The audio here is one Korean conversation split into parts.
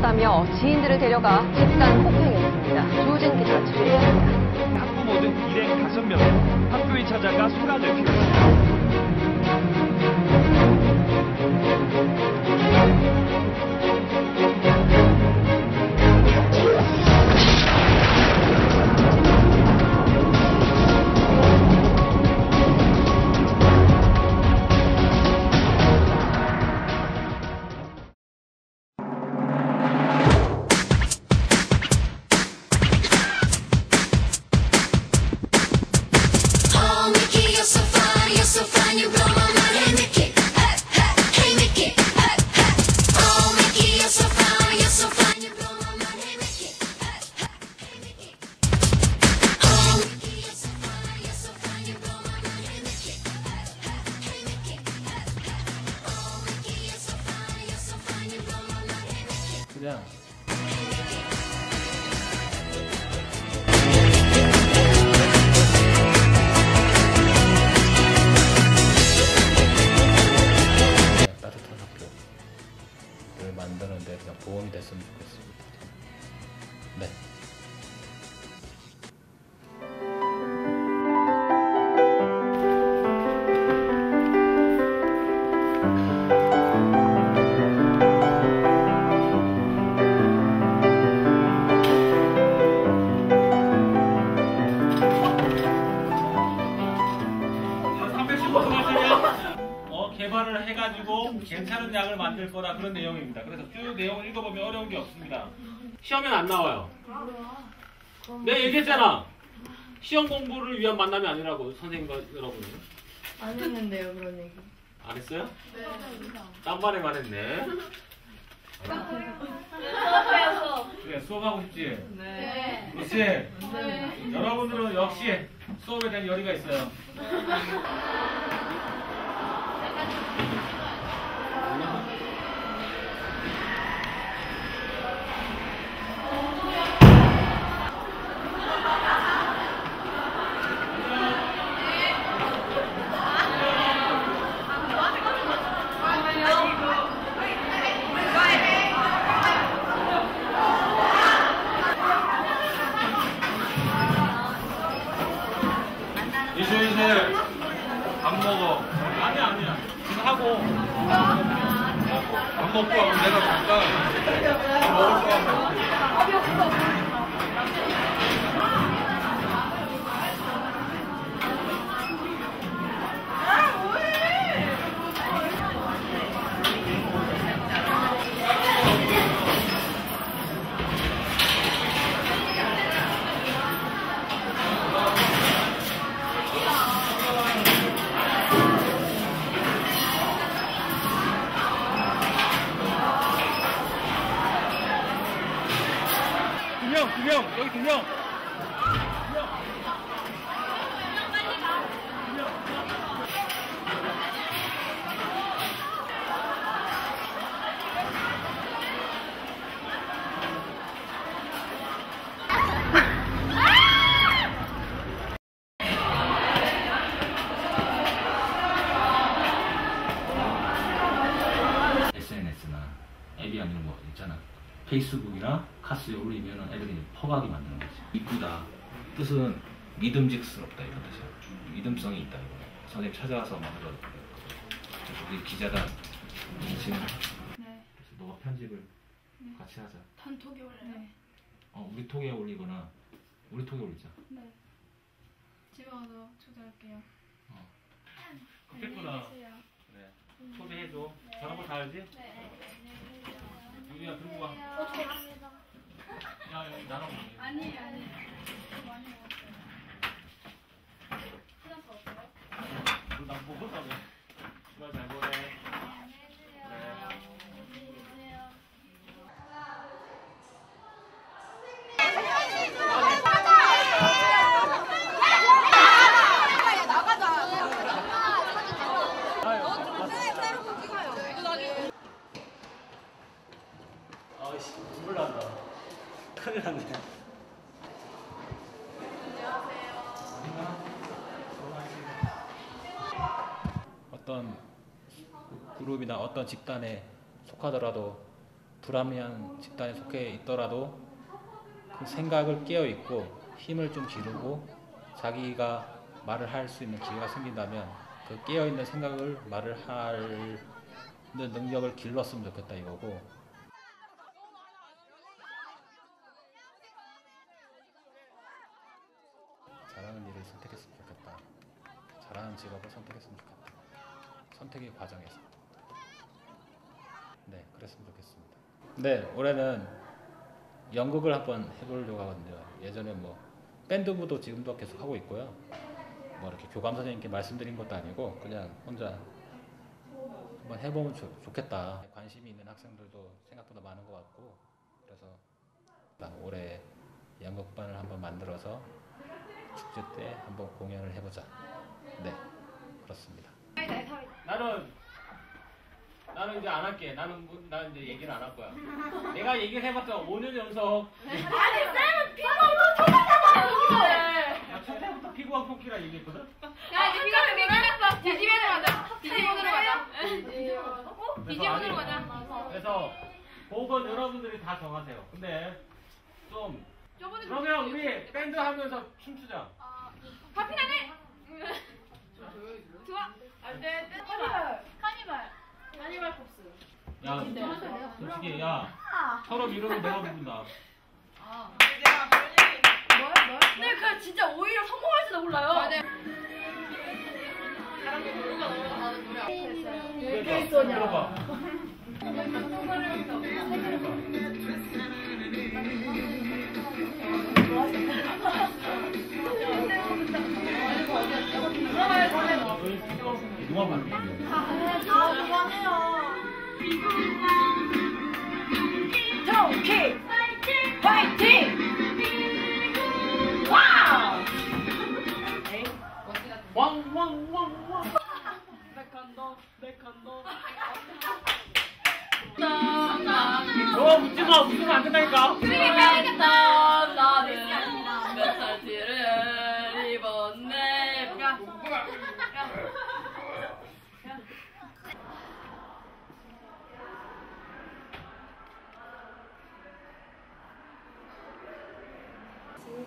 없었다며 지인들을 데려가 집단 폭행했습니다. 조진 기자가 취재했습니다. 학부모등 일행 5명은 학교에 찾아가 소란을 피웠습니다. Yeah. 괜찮은 약을 만들 거라 그런 내용입니다. 그래서 쭉 내용을 읽어보면 어려운 게 없습니다. 시험엔 안 나와요. 내가 얘기했잖아. 시험 공부를 위한 만남이 아니라고 선생님과 여러분은 안 했는데요 그런 얘기. 안 했어요? 네. 딴 말에만 했네. 그래 수업하고 싶지? 네. 그렇지? 여러분들은 역시 수업에 대한 열의가 있어요. 지금 하고 밥 먹고 그럼 내가 잠깐 밥 먹을 거 같아. 명, 두 명, 여기 두 명. SNS나 앱이 아니라 뭐 있잖아. 페이스북이나 카스에 올리면 애들이 퍼가게 만드는 거지. 이쁘다. 뜻은 믿음직스럽다 이런 뜻이야. 믿음성이 있다 이거. 선생님 찾아와서 만들어. 우리 기자단 지금 네. 그래서 너가 편집을 같이 하자. 단톡이 올래. 네. 어 우리 톡에 올리거나 우리 톡에 올리자. 네. 집에 가서 초대할게요. 좋겠구나. 그래. 초대해줘. 저런 거다 알지? 유리야 들고 와. 야 여기 먹어. 아니 아니. 나 먹었다며. 주말 잘 보내. 어떤 집단에 속하더라도 불합리한 집단에 속해 있더라도 그 생각을 깨어 있고 힘을 좀 기르고 자기가 말을 할 수 있는 기회가 생긴다면 그 깨어 있는 생각을 말을 할 능력을 길렀으면 좋겠다 이거고 잘하는 일을 선택했으면 좋겠다. 잘하는 직업을 선택했으면 좋겠다. 선택의 과정에서. 네, 그랬으면 좋겠습니다. 네, 올해는 연극을 한번 해보려고 하거든요. 예전에 뭐 밴드부도 지금도 계속 하고 있고요. 뭐 이렇게 교감 선생님께 말씀드린 것도 아니고 그냥 혼자 한번 해보면 좋, 좋겠다. 관심이 있는 학생들도 생각보다 많은 것 같고 그래서 올해 연극반을 한번 만들어서 축제 때 한번 공연을 해보자. 네, 그렇습니다. 나는 나는 이제 안 할게. 나는 뭐- 나는 이제 얘기를 안 할 거야. 내가 얘기를 해봤자 5년 연속. 아니 쌤은 피부가 터졌잖아요. 나 첫째부터 피구왕 콩키라 얘기했거든. 야 이제 피가 피가 뒤집어서 가자. 뒤집어서 가자. 뒤집어서 가자. 그래서 그건 여러분들이 다 정하세요. 근데 좀 그러면 우리 밴드 하면서 춤추자. 파피나네. 좋아. 안돼. 카니발. 카니발. 카니발 pop스. 야, 솔직히 야 서로 이름을 내가 부른다. 근데 그 진짜 오히려 성공할지도 몰라요. 그러니까 들어봐. 누가 정키 파이팅! 와우! 왕왕왕왕. 너 웃지 마. 웃으면 안 된다니까. 그러니까 나는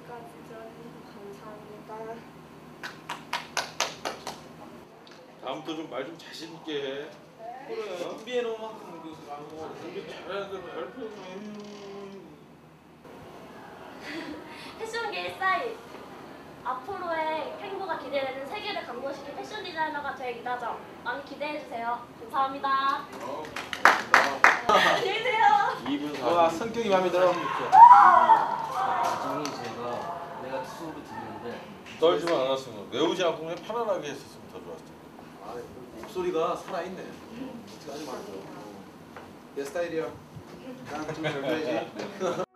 들어주셔서 감사합니다. 다음부터 좀 말 좀 자신 있게 해. 그래. 준비해 놓은 만큼 그 준비 잘해야 돼. 발표 좀 해. 패션 계의 사이 앞으로의 행보가 기대되는 세계를 감동시킨 패션 디자이너가 될 이다정 많이 기대해 주세요 감사합니다 어. 안녕히 계세요 2분 4. 와 성격이 마음에 들어. 수업을 듣는데 떨지만 않았으면 외우지 않고 그냥 편안하게 했었으면 더 좋았을 텐데. 아, 목소리가 살아있네. 어떻게 하지 말죠. 내 스타일이야. 나좀 별로야지.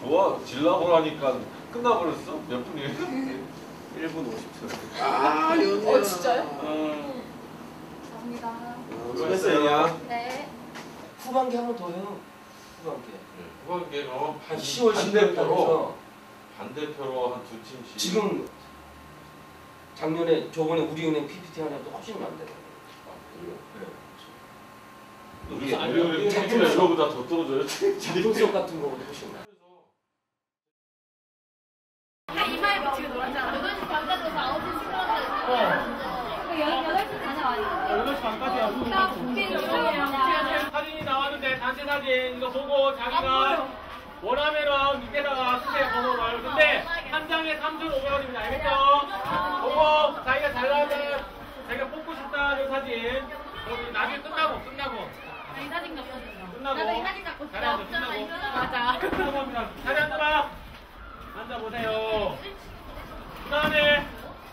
좋아. 질라고 하니까 끝나버렸어? 몇 분이에요? 1분 50초. 아, 연이야. 어, 진짜요? 어. 감사합니다. 수고했어, 연이야. 네. 후반기 한 번 더 해요. 후반기. 후반기로 한 10월 반대표로 10일 반대표로 한 두 팀씩. 지금 작년에 저번에 우리은행 PPT 하냐도 훨씬 많대요. 우리 우리 팀은 이거보다 더 떨어져요. 작동성 같은 거보다 훨씬 많아. 이마에 미치게 놀았잖아. 8시 반까지 9시 출근하는데. 8시 반까지야. 나 웃기는 거. 제가 제일 할인이 나왔는데 단체 사진 이거 보고 자기가 원하면은 밑에다가 쓰세요 번호를. 근데 한 장에 3,500원입니다. 알겠죠? 보고 자기가 잘 나오면 자기가 뽑고 싶다는 사진 거기 나중에 끝나고 끝나고 이 사진 갖고 싶어. 끝나고 나도 이 사진 갖고 싶어. 맞아. 끝나고입니다. 자리 앉아봐. 앉아보세요. 그 다음에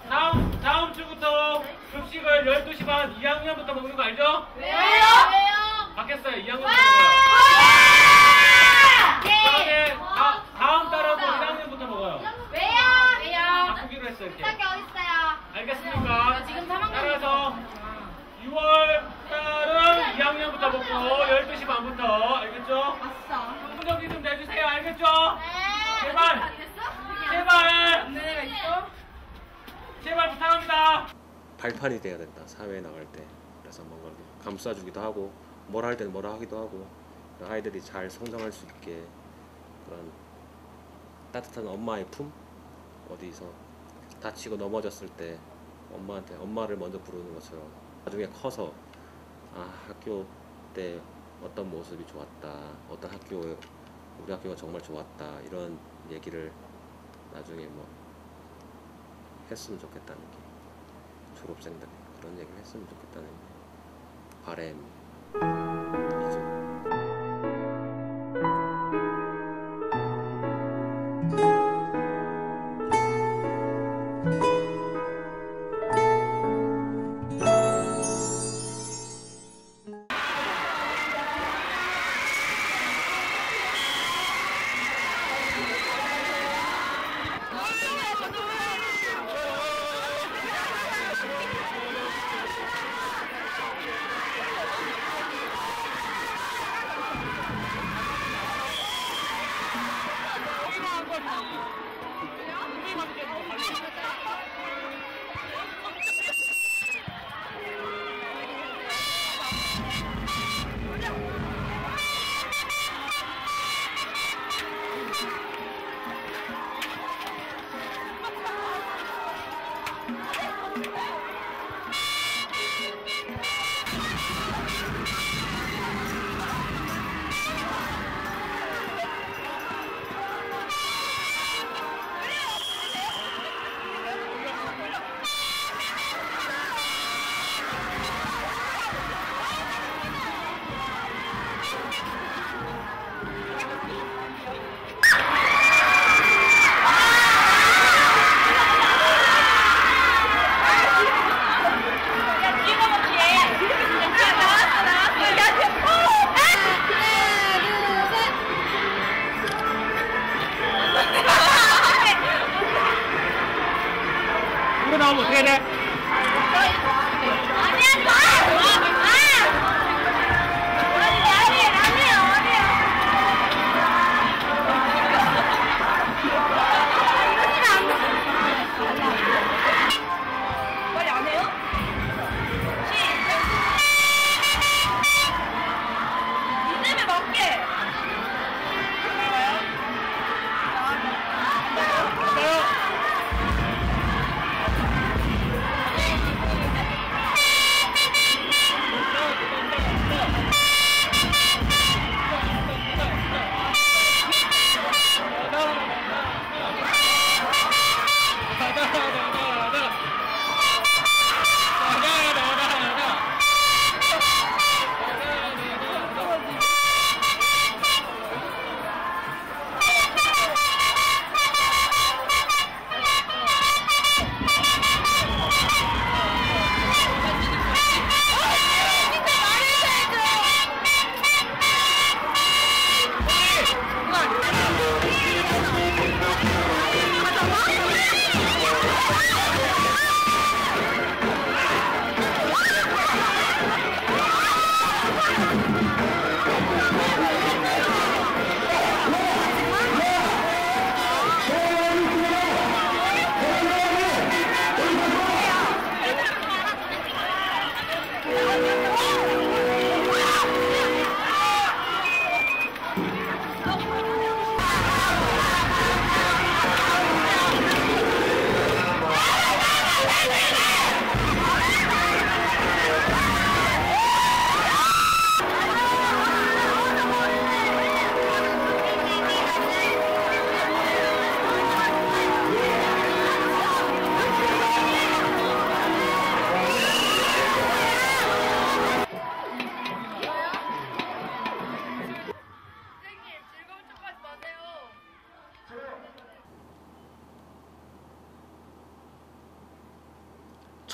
다음 다음 주부터 급식을 12시 반 2학년부터 먹는 거 알죠? 왜요? 왜요? 바뀌었어요. 2학년부터 먹어요. 그 다음에 다, 다음 달은 또 1학년부터 먹어요. 왜요? 왜요? 바꾸기로 했어요. 이렇게. 부탁이 어딨어요? 알겠습니까? 지금 3학년. 따라서 6월 달은 2학년부터 먹고 12시 반부터 알겠죠? 왔어. 성분 정리 좀 내주세요. 알겠죠? 네. 제발. 안 됐어? 제발. 내가 있어? 제발 부탁합니다. 발판이 돼야 된다. 사회에 나갈 때. 그래서 뭔가 감싸주기도 하고 뭘할 때는 뭐라 하기도 하고 아이들이 잘 성장할 수 있게 그런 따뜻한 엄마의 품? 어디서 다치고 넘어졌을 때 엄마한테 엄마를 먼저 부르는 것처럼 나중에 커서 아 학교 때 어떤 모습이 좋았다. 어떤 학교 우리 학교가 정말 좋았다. 이런 얘기를 나중에 뭐 했으면 좋겠다는 게 졸업생들이 그런 얘기를 했으면 좋겠다는 바램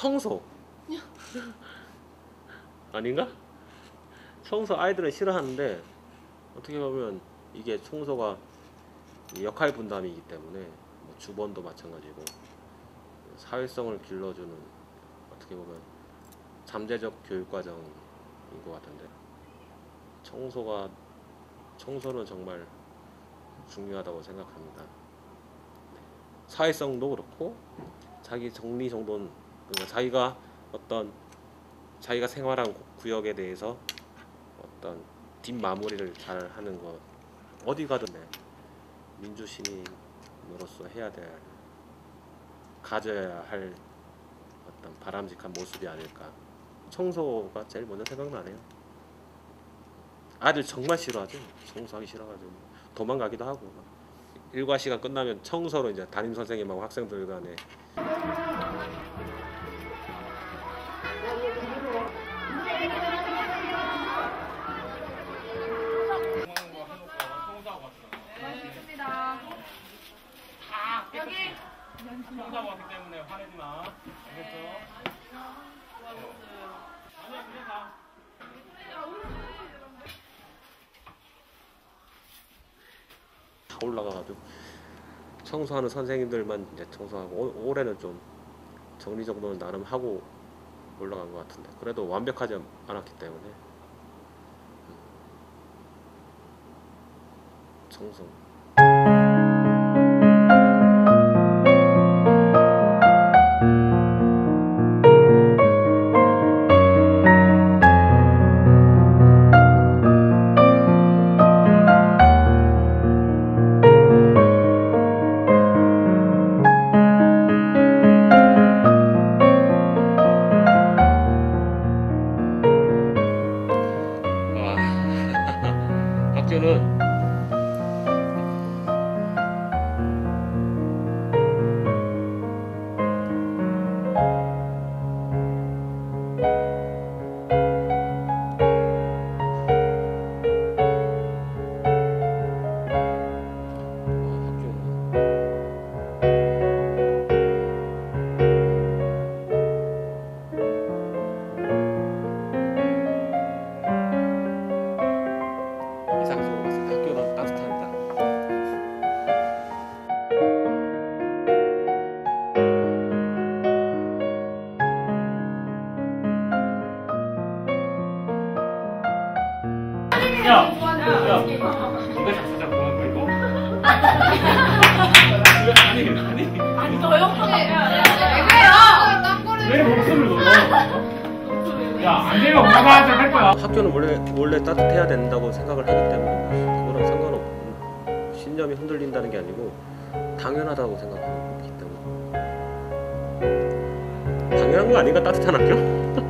청소 아닌가? 청소 아이들은 싫어하는데 어떻게 보면 이게 청소가 역할 분담이기 때문에 뭐 주번도 마찬가지고 사회성을 길러주는 어떻게 보면 잠재적 교육 과정인 것 같은데 청소가 청소는 정말 중요하다고 생각합니다. 사회성도 그렇고 자기 정리 정돈 자기가 어떤 자기가 생활한 구역에 대해서 어떤 뒷마무리를 잘 하는 것 어디 가든 네, 민주 시민으로서 해야 될 가져야 할 어떤 바람직한 모습이 아닐까. 청소가 제일 먼저 생각나네요. 아들 정말 싫어하죠? 청소하기 싫어가지고 도망가기도 하고 막. 일과 시간 끝나면 청소로 이제 담임 선생님하고 학생들 간에 청소하고 왔기 때문에 화내지 마. 알겠죠? 아니야 그냥 가. 다 올라가가지고 청소하는 선생님들만 이제 청소하고 올- 올해는 좀 정리 정돈은 나름 하고 올라간 것 같은데 그래도 완벽하지 않았기 때문에 음. 청소 야, 안 되면 엄마가 할 거야. 학교는 원래 원래 따뜻해야 된다고 생각을 하기 때문에 그거랑 상관없고 신념이 흔들린다는 게 아니고 당연하다고 생각하기 때문에 당연한 거 아닌가 따뜻한 학교?